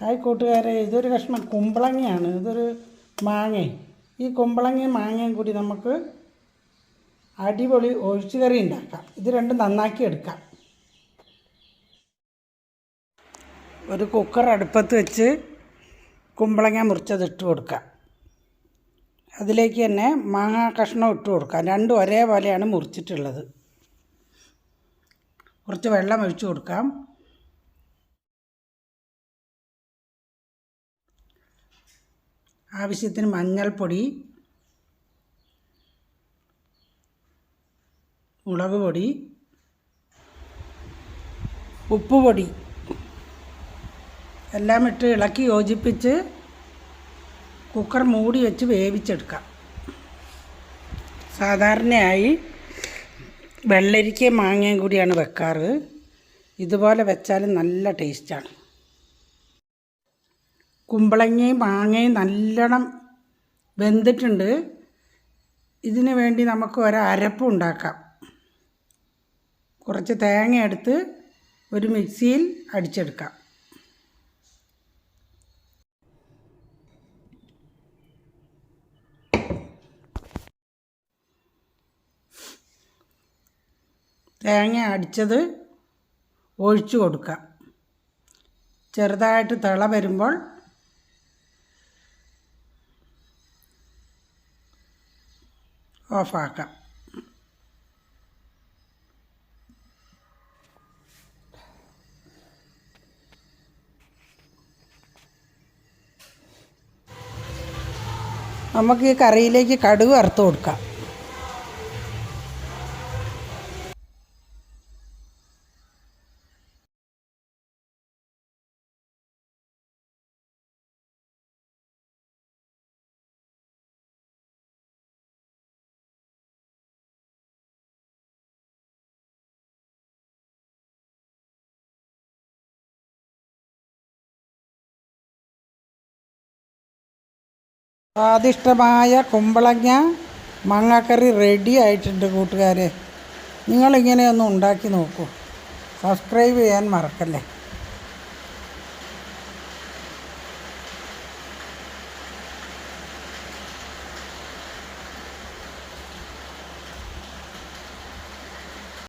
Hi കൂട്ടുകാരെ ഇതൊരു കഷ്ണം കുമ്പളങ്ങയാണ് ഇതൊരു മാങ്ങ ഈ കുമ്പളങ്ങയും മാങ്ങയും കൂടി നമുക്ക് അടിപൊളി ഒഴിച്ചു കറി ഉണ്ടാക്കാം. ഇത് രണ്ടും നന്നാക്കി എടുക്കാം. ഒരു കുക്കർ അടുപ്പത്ത് വെച്ച് കുമ്പളങ്ങ മുറിച്ചത് ഇട്ട് കൊടുക്കാം. അതിലേക്ക് തന്നെ മാങ്ങ കഷ്ണം ഇട്ട് കൊടുക്കാം. രണ്ടും ഒരേപോലെയാണ് മുറിച്ചിട്ടുള്ളത്. കുറച്ച് വെള്ളം ഒഴിച്ചു കൊടുക്കാം. ആവശ്യത്തിന് മഞ്ഞൾപ്പൊടി മുളക് പൊടി ഉപ്പ് പൊടി എല്ലാം ഇട്ട് ഇളക്കി യോജിപ്പിച്ച് കുക്കർ മൂടി വെച്ച് വേവിച്ചെടുക്കാം. സാധാരണയായി വെള്ളരിക്കയും മാങ്ങയും കൂടിയാണ് വെക്കാറ്. ഇതുപോലെ വെച്ചാൽ നല്ല ടേസ്റ്റാണ്. കുമ്പളങ്ങയും മാങ്ങയും നല്ലോണം വെന്തിട്ടുണ്ട്. ഇതിന് വേണ്ടി നമുക്ക് ഒരു അരപ്പ് ഉണ്ടാക്കാം. കുറച്ച് തേങ്ങ എടുത്ത് ഒരു മിക്സിയിൽ അടിച്ചെടുക്കാം. തേങ്ങ അടിച്ചത് ഒഴിച്ചു കൊടുക്കാം. ചെറുതായിട്ട് തിള വരുമ്പോൾ ഓഫാക്കാം. നമുക്ക് ഈ കറിയിലേക്ക് കടുക് വറുത്ത് കൊടുക്കാം. സ്വാദിഷ്ടമായ കുമ്പളങ്ങ മങ്ങക്കറി റെഡി ആയിട്ടുണ്ട് കൂട്ടുകാരെ. നിങ്ങളിങ്ങനെയൊന്ന് ഉണ്ടാക്കി നോക്കൂ. സബ്സ്ക്രൈബ് ചെയ്യാൻ മറക്കല്ലേ?